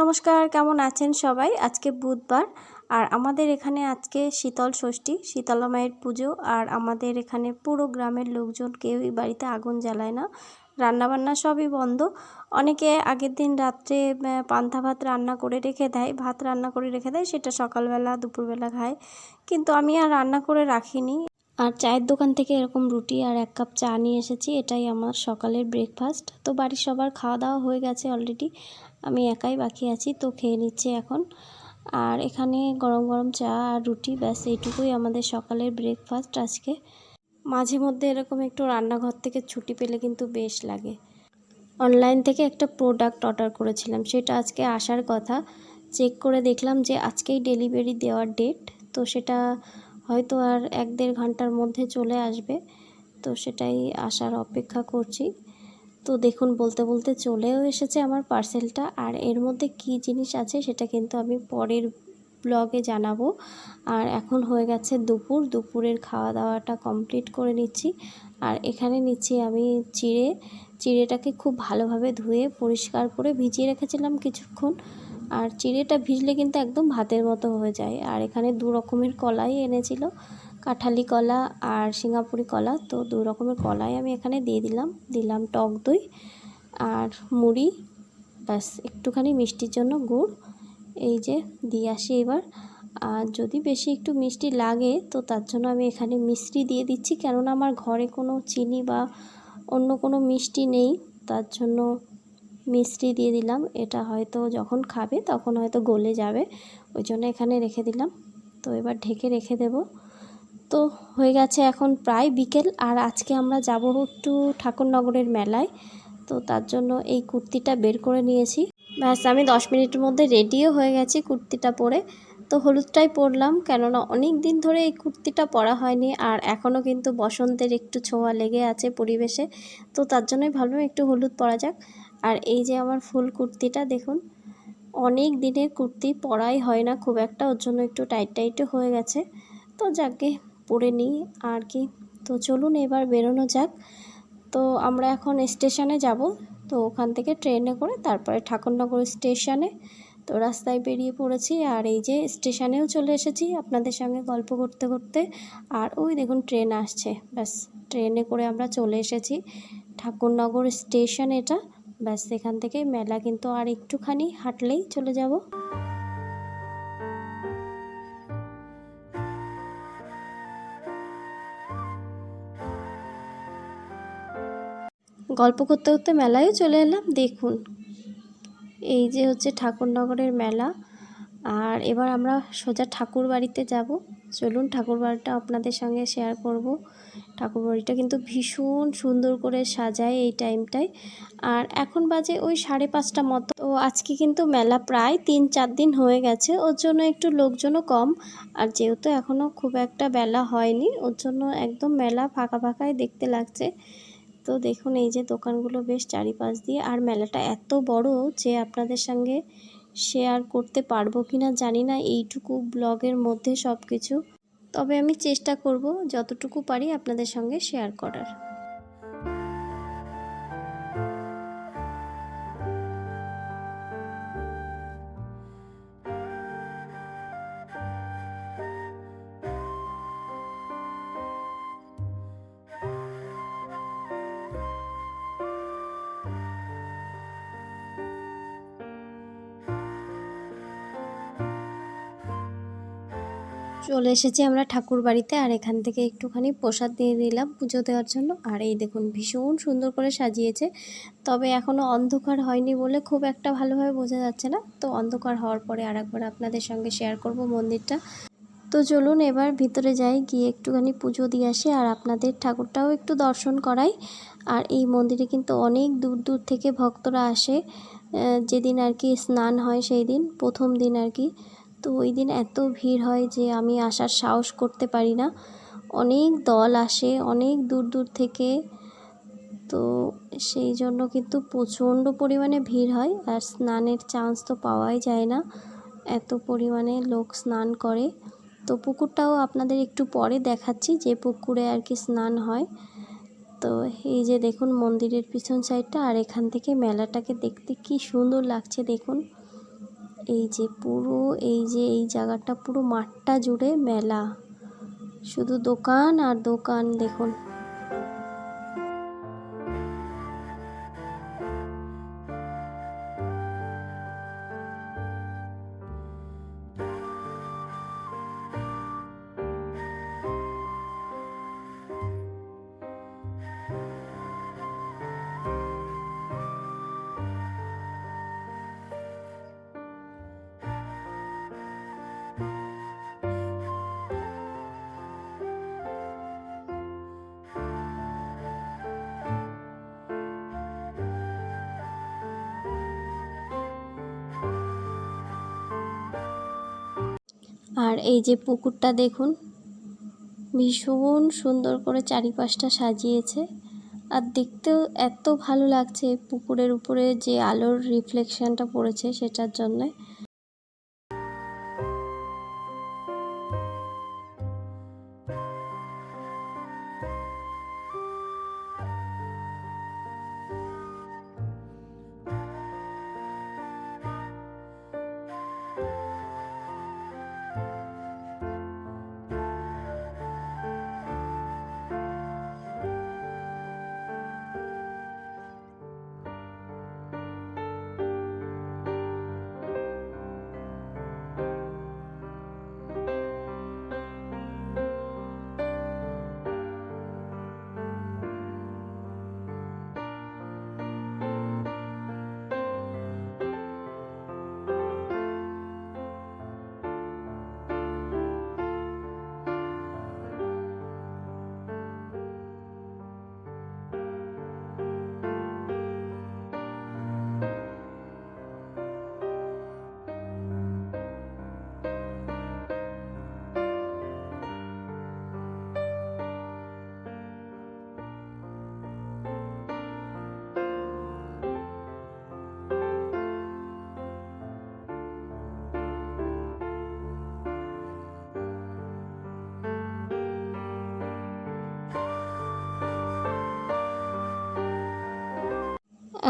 নমস্কার, কেমন আছেন সবাই? আজকে বুধবার। আর আমাদের এখানে আজকে শীতল ষষ্ঠী, শীতলা মায়ের পুজো। আর আমাদের এখানে পুরো গ্রামের লোকজন, কেউই বাড়িতে আগুন জ্বালায় না। রান্নাবান্না সবই বন্ধ। অনেকে আগের দিন রাত্রে পান্তা ভাত রান্না করে রেখে দেয়, ভাত রান্না করে রেখে দেয়, সেটা সকালবেলা, দুপুরবেলা খায়। কিন্তু আমি আর রান্না করে রাখিনি। আর চায়ের দোকান থেকে এরকম রুটি আর এক কাপ চা নিয়ে এসেছি, এটাই আমার সকালের ব্রেকফাস্ট তো বাড়ির সবার খাওয়া দাওয়া হয়ে গেছে অলরেডি আমি একাই বাকি আছি, তো খেয়ে নিচ্ছি এখন। আর এখানে গরম গরম চা আর রুটি, ব্যাস এইটুকুই আমাদের সকালের ব্রেকফাস্ট আজকে। মাঝে মধ্যে এরকম একটু রান্নাঘর থেকে ছুটি পেলে কিন্তু বেশ লাগে। অনলাইন থেকে একটা প্রোডাক্ট অর্ডার করেছিলাম, সেটা আজকে আসার কথা। চেক করে দেখলাম যে আজকেই ডেলিভারি দেওয়ার ডেট তো সেটা হয়তো আর এক দেড় ঘণ্টার মধ্যে চলে আসবে। তো সেটাই আসার অপেক্ষা করছি। তো দেখুন, বলতে বলতে চলেও এসেছে আমার পার্সেলটা। আর এর মধ্যে কি জিনিস আছে সেটা কিন্তু আমি পরের ব্লগে জানাব। আর এখন হয়ে গেছে দুপুর। দুপুরের খাওয়া দাওয়াটা কমপ্লিট করে নিচ্ছি। আর এখানে নিচ্ছি আমি চিড়ে। চিড়েটাকে খুব ভালোভাবে ধুয়ে পরিষ্কার করে ভিজিয়ে রেখেছিলাম কিছুক্ষণ। আর চিড়েটা ভিজলে কিন্তু একদম ভাতের মতো হয়ে যায়। আর এখানে দু রকমের কলাই এনেছিল, কাঁঠালি কলা আর সিঙ্গাপুরি কলা। তো দু রকমের কলাই আমি এখানে দিয়ে দিলাম। দিলাম টক দই আর মুড়ি, ব্যাস, একটুখানি মিষ্টির জন্য গুড়। এই যে, দিয়ে আসি এবার। আর যদি বেশি একটু মিষ্টি লাগে, তো তার জন্য আমি এখানে মিষ্টি দিয়ে দিচ্ছি। কেননা আমার ঘরে কোনো চিনি বা অন্য কোনো মিষ্টি নেই, তার জন্য মিষ্টি দিয়ে দিলাম। এটা হয়তো যখন খাবে তখন হয়তো গলে যাবে। ওই জন্য এখানে রেখে দিলাম। তো এবার ঢেকে রেখে দেব। তো হয়ে গেছে এখন প্রায় বিকেল। আর আজকে আমরা যাব একটু ঠাকুরনগরের মেলায়। তো তার জন্য এই কুর্তিটা বের করে নিয়েছি। ব্যাস, আমি দশ মিনিটের মধ্যে রেডিও হয়ে গেছি কুর্তিটা পরে। তো হলুদটাই পরলাম। কেননা অনেক দিন ধরে এই কুর্তিটা পরা হয়নি। আর এখনও কিন্তু বসন্তের একটু ছোঁয়া লেগে আছে পরিবেশে। তো তার জন্যই ভাবলাম একটু হলুদ পরা যাক। আর এই যে আমার ফুল কুর্তিটা দেখুন, অনেক দিনের কুর্তি, পরাই হয় না খুব একটা, ওর জন্য একটু টাইট টাইটও হয়ে গেছে। তো যাকে পরে নিই আর কি। তো চলুন এবার বেরোনো যাক। তো আমরা এখন স্টেশনে যাব। তো ওখান থেকে ট্রেনে করে তারপরে ঠাকুরনগর স্টেশনে। তো রাস্তায় বেরিয়ে পড়েছি আর এই যে স্টেশনেও চলে এসেছি আপনাদের সঙ্গে গল্প করতে করতে। আর ওই দেখুন ট্রেন আসছে। ব্যাস, ট্রেনে করে আমরা চলে এসেছি ঠাকুরনগর স্টেশন এটা। ব্যাস, এখান থেকে মেলা কিন্তু আর একটুখানি হাঁটলেই চলে যাব। গল্প করতে করতে মেলায়ও চলে এলাম, দেখুন। এই যে হচ্ছে ঠাকুরনগরের মেলা, আর এবার আমরা সোজা ঠাকুর বাড়িতে যাব। চলুন ঠাকুর বাড়িটা আপনাদের সঙ্গে শেয়ার করব। ঠাকুর বাড়িটা কিন্তু ভীষণ সুন্দর করে সাজায় এই টাইমটায়। আর এখন বাজে ওই সাড়ে পাঁচটা মতো। তো আজকে কিন্তু মেলা প্রায় তিন চার দিন হয়ে গেছে, ওর জন্য একটু লোকজনও কম। আর যেহেতু এখনও খুব একটা বেলা হয়নি, ওর জন্য একদম মেলা ফাঁকা ফাঁকাই দেখতে লাগছে। তো দেখুন এই যে দোকানগুলো বেশ চারিপাশ দিয়ে, আর মেলাটা এত বড় যে আপনাদের সঙ্গে শেয়ার করতে পারব কি না জানি না, এইটুকু ব্লগের মধ্যে সব কিছু তবে আমি চেষ্টা করব যতটুকু পারি আপনাদের সঙ্গে শেয়ার করার। চলে এসেছি আমরা ঠাকুর বাড়িতে আর এখান থেকে একটুখানি প্রসাদ দিয়ে দিলাম পুজো দেওয়ার জন্য। আর এই দেখুন ভীষণ সুন্দর করে সাজিয়েছে। তবে এখনও অন্ধকার হয়নি বলে খুব একটা ভালোভাবে বোঝা যাচ্ছে না। তো অন্ধকার হওয়ার পরে আর একবার আপনাদের সঙ্গে শেয়ার করব মন্দিরটা। তো চলুন এবার ভিতরে যাই, গিয়ে একটুখানি পুজো দিয়ে আসি আর আপনাদের ঠাকুরটাও একটু দর্শন করাই। আর এই মন্দিরে কিন্তু অনেক দূর দূর থেকে ভক্তরা আসে। যেদিন আর কি স্নান হয় সেই দিন, প্রথম দিন আর কি। তো ওই দিন এত ভিড় হয় যে আমি আসার সাহস করতে পারি না। অনেক দল আসে, অনেক দূর দূর থেকে। তো সেই জন্য কিন্তু প্রচণ্ড পরিমাণে ভিড় হয় আর স্নানের চান্স তো পাওয়াই যায় না। এত পরিমাণে লোক স্নান করে। তো পুকুরটাও আপনাদের একটু পরে দেখাচ্ছি যে পুকুরে আর কি স্নান হয়। তো এই যে দেখুন মন্দিরের পিছন সাইডটা আর এখান থেকে মেলাটাকে দেখতে কি সুন্দর লাগছে দেখুন। এই যে পুরো, এই যে এই জায়গাটা পুরো মাঠটা জুড়ে মেলা। শুধু দোকান আর দোকান, দেখুন। আর এই যে পুকুরটা দেখুন, ভীষণ সুন্দর করে চারিপাশটা সাজিয়েছে। আর দেখতেও এত ভালো লাগছে পুকুরের উপরে যে আলোর রিফ্লেকশানটা পড়েছে সেটার জন্যে।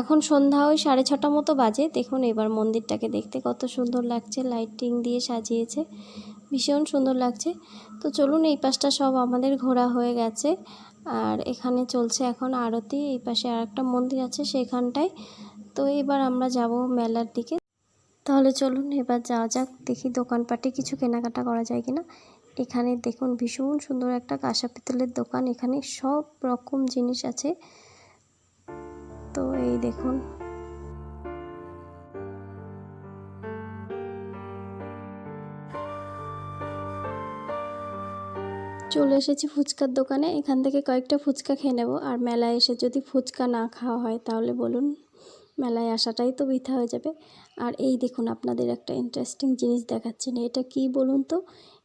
এখন সন্ধ্যা ওই সাড়ে ছটা মতো বাজে। দেখুন এবার মন্দিরটাকে দেখতে কত সুন্দর লাগছে। লাইটিং দিয়ে সাজিয়েছে। ভীষণ সুন্দর লাগছে। তো চলুন এই পাশটা সব আমাদের ঘোরা হয়ে গেছে। আর এখানে চলছে এখন আরতি। এই পাশে আর একটা মন্দির আছে সেখানটায়। তো এবার আমরা যাব মেলার দিকে। তাহলে চলুন এবার যাওয়া যাক। দেখি দোকানপাটে কিছু কেনাকাটা করা যায় কিনা। এখানে দেখুন ভীষণ সুন্দর একটা কাঁসা পিতলের দোকান। এখানে সব রকম জিনিস আছে। তো এই দেখুন। চলে এসেছি ফুচকার দোকানে। এখান থেকে কয়েকটা ফুচকা খেয়ে নেব। আর মেলায় এসে যদি ফুচকা না খাওয়া হয়, তাহলে বলুন, মেলায় আসাটাই তো বৃথা হয়ে যাবে। আর এই দেখুন, আপনাদের একটা ইন্টারেস্টিং জিনিস দেখাচ্ছি। না এটা কি বলুন তো?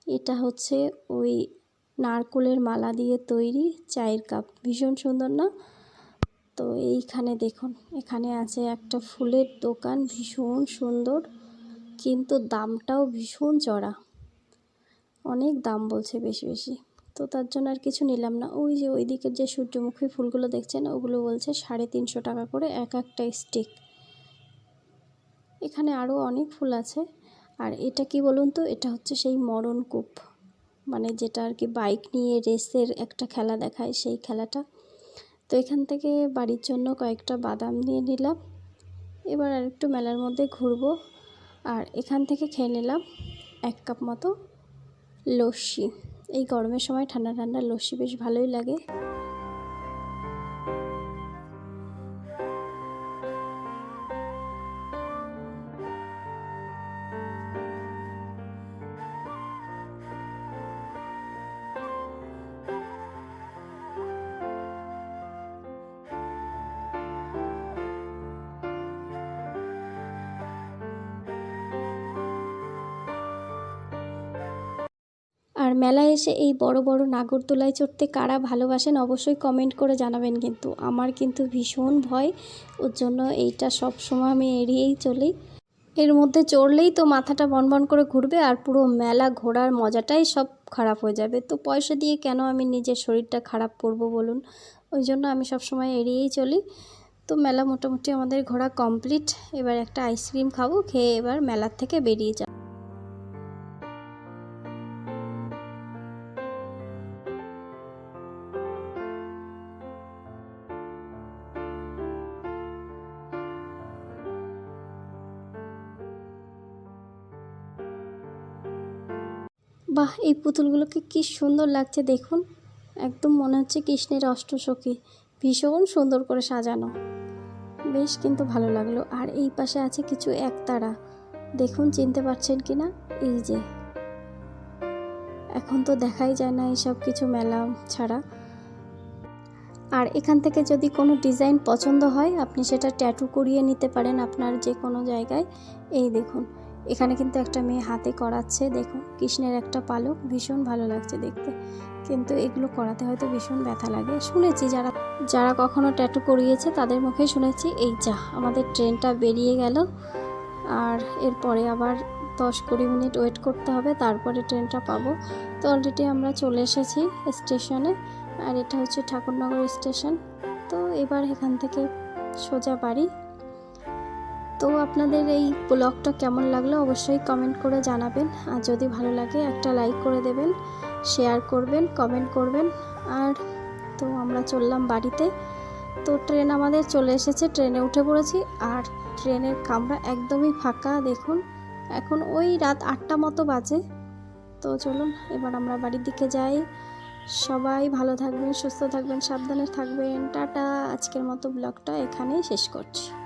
এটা হচ্ছে ওই নারকোলের মালা দিয়ে তৈরি চায়ের কাপ। ভীষণ সুন্দর, না? তো এইখানে দেখুন, এখানে আছে একটা ফুলের দোকান, ভীষণ সুন্দর, কিন্তু দামটাও ভীষণ চড়া। অনেক দাম বলছে বেশি বেশি। তো তার জন্য আর কিছু নিলাম না। ওই যে ওই দিকের যে সূর্যমুখী ফুলগুলো দেখছেন, ওগুলো বলছে সাড়ে তিনশো টাকা করে এক একটা স্টিক এখানে আরও অনেক ফুল আছে। আর এটা কি বলুন তো, এটা হচ্ছে সেই মরণ কূপ। মানে যেটা আর কি বাইক নিয়ে রেসের একটা খেলা দেখায়, সেই খেলাটা। তো এখান থেকে বাড়ির জন্য কয়েকটা বাদাম নিয়ে নিলাম। এবার আর একটু মেলার মধ্যে ঘুরবো। আর এখান থেকে খেয়ে নিলাম এক কাপ মতো লস্যি। এই গরমের সময় ঠান্ডা ঠান্ডা লস্যি বেশ ভালোই লাগে। মেলায় এসে এই বড় বড় নাগরদোলায় চড়তে কারা ভালোবাসেন অবশ্যই কমেন্ট করে জানাবেন কিন্তু। আমার কিন্তু ভীষণ ভয়, ওর জন্য এইটা সব সময় আমি এড়িয়েই চলি। এর মধ্যে চড়লেই তো মাথাটা বনবন করে ঘুরবে আর পুরো মেলা ঘোরার মজাটাই সব খারাপ হয়ে যাবে। তো পয়সা দিয়ে কেন আমি নিজের শরীরটা খারাপ করব বলুন? ওই জন্য আমি সব সময় এড়িয়েই চলি। তো মেলা মোটামুটি আমাদের ঘোরা কমপ্লিট এবার একটা আইসক্রিম খাব, খেয়ে এবার মেলার থেকে বেরিয়ে যাব। বাহ, এই পুতুলগুলোকে কি সুন্দর লাগছে দেখুন। একদম মনে হচ্ছে কৃষ্ণের অষ্টসখী। ভীষণ সুন্দর করে সাজানো। বেশ কিন্তু ভালো লাগল। আর এই পাশে আছে কিছু একতারা। দেখুন, চিনতে পারছেন কি না? এই যে। এখন তো দেখাই যায় না এইসব কিছু মেলা ছাড়া। আর এখান থেকে যদি কোনো ডিজাইন পছন্দ হয়, আপনি সেটা ট্যাটু করিয়ে নিতে পারেন আপনার যে কোনো জায়গায়। এই দেখুন এখানে কিন্তু একটা মেয়ে হাতে করাচ্ছে, দেখুন। কৃষ্ণের একটা পালক, ভীষণ ভালো লাগছে দেখতে। কিন্তু এগুলো করাতে হয়তো ভীষণ ব্যথা লাগে। শুনেছি যারা যারা কখনো ট্যাটু করিয়েছে তাদের মুখেই শুনেছি, এই যা, আমাদের ট্রেনটা বেরিয়ে গেল। আর এরপরে আবার দশ কুড়ি মিনিট ওয়েট করতে হবে, তারপরে ট্রেনটা পাবো। তো অলরেডি আমরা চলে এসেছি স্টেশনে আর এটা হচ্ছে ঠাকুরনগর স্টেশন তো এবার এখান থেকে সোজা বাড়ি। তো আপনাদের এই ব্লগটা কেমন লাগল অবশ্যই কমেন্ট করে জানাবেন। আর যদি ভালো লাগে একটা লাইক করে দেবেন শেয়ার করবেন কমেন্ট করবেন। আর তো আমরা চললাম বাড়িতে। তো ট্রেন আমাদের চলে এসেছে ট্রেনে উঠে পড়েছি। আর ট্রেনের কামরা একদমই ফাঁকা, দেখুন। এখন ওই রাত আটটা মতো বাজে। তো চলুন, এবার আমরা বাড়ির দিকে যাই। সবাই ভালো থাকবেন, সুস্থ থাকবেন, সাবধানে থাকবেন। টাটা, আজকের মতো ব্লগটা এখানেই শেষ করছি।